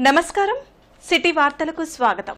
నమస్కారం. సిటీ వార్తలకు స్వాగతం.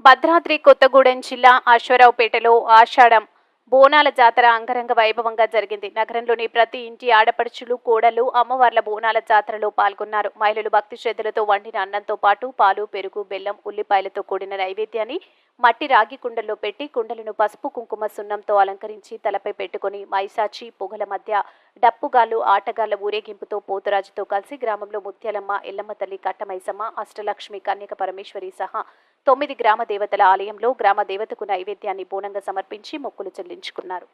భద్రాద్రి కొత్తగూడెం జిల్లా అశ్వరావుపేటలో ఆషాఢం. బోనాల జాతర అంగరంగ వైభవంగా జరిగింది. నగరంలోని ప్రతి ఇంటి ఆడపడుచులు కోడలు అమ్మవార్ల బోనాల జాతరలో పాల్గొన్నారు. మహిళలు భక్తి శ్రద్ధలతో వండిన అన్నంతో పాటు పాలు పెరుగు బెల్లం ఉల్లిపాయలతో కూడిన నైవేద్యాన్ని మట్టి రాగి కుండల్లో పెట్టి కుండలను పసుపు కుంకుమ సున్నంతో అలంకరించి తలపై పెట్టుకుని మైసాచి పొగల మధ్య డప్పుగాళ్ళు ఆటగాళ్ళ ఊరేగింపుతో పోతురాజుతో కలిసి గ్రామంలో ముత్యాలమ్మ ఎల్లమ్మ తల్లి కట్టమైసమ్మ అష్టలక్ష్మి కన్యక పరమేశ్వరి సహా తొమ్మిది గ్రామ దేవతల ఆలయంలో గ్రామ దేవతకు నైవేద్యాన్ని బోనంగా సమర్పించి మొక్కులు చెల్లించుకున్నారు.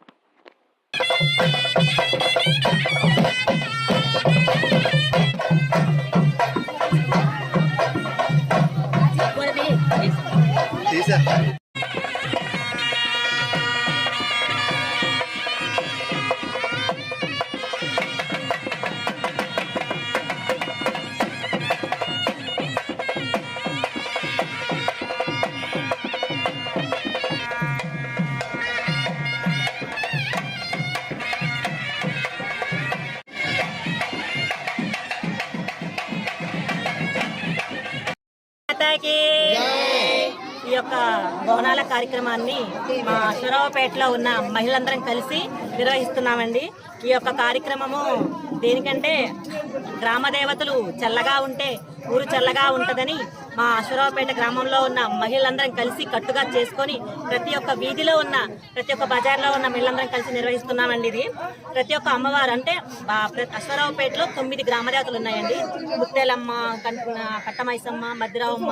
మాతాకి. ఈ యొక్క బోనాల కార్యక్రమాన్ని మా అశ్వరావుపేటలో ఉన్న మహిళలందరం కలిసి నిర్వహిస్తున్నామండి ఈ యొక్క కార్యక్రమము దేనికంటే గ్రామ దేవతలు చల్లగా ఉంటే ఊరు చల్లగా ఉంటుందని మా అశ్వరావుపేట గ్రామంలో ఉన్న మహిళలందరం కలిసి కట్టుగా చేసుకొని ప్రతి ఒక్క వీధిలో ఉన్న ప్రతి ఒక్క బజార్లో ఉన్న మహిళలందరం కలిసి నిర్వహిస్తున్నామండి ఇది. ప్రతి ఒక్క అమ్మవారు అంటే బా- అశ్వరావుపేటలో తొమ్మిది గ్రామ దేవతలు ఉన్నాయండి. ముత్తేలమ్మ కట్టమైసమ్మ మద్దిరావమ్మ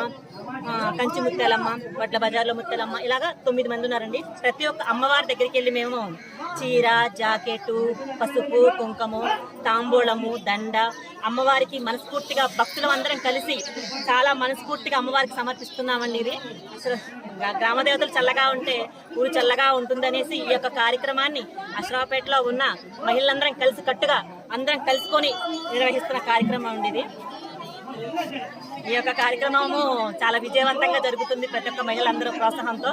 కంచి ముత్తేలమ్మ వడ్ల బజార్లో ముత్తెలమ్మ ఇలాగా తొమ్మిది మంది ఉన్నారండి. ప్రతి ఒక్క అమ్మవారి దగ్గరికి వెళ్ళి మేము చీర జాకెట్ పసుపు కుంకము తాంబూలము దండ. అమ్మవారికి మనస్ఫూర్తిగా భక్తులం అందరం కలిసి చాలా మనస్ఫూర్తిగా అమ్మవారికి సమర్పిస్తున్నామండి ఇది. అసలు గ్రామ దేవతలు చల్లగా ఉంటే ఊరు చల్లగా ఉంటుందనేసి ఈ యొక్క కార్యక్రమాన్ని అశ్రాపేటలో ఉన్న మహిళలందరం కలిసి కట్టుగా అందరం కలుసుకొని నిర్వహిస్తున్న కార్యక్రమం అండి ఇది. ఈ యొక్క కార్యక్రమము చాలా విజయవంతంగా జరుగుతుంది ప్రతి ఒక్క మహిళలందరూ ప్రోత్సాహంతో.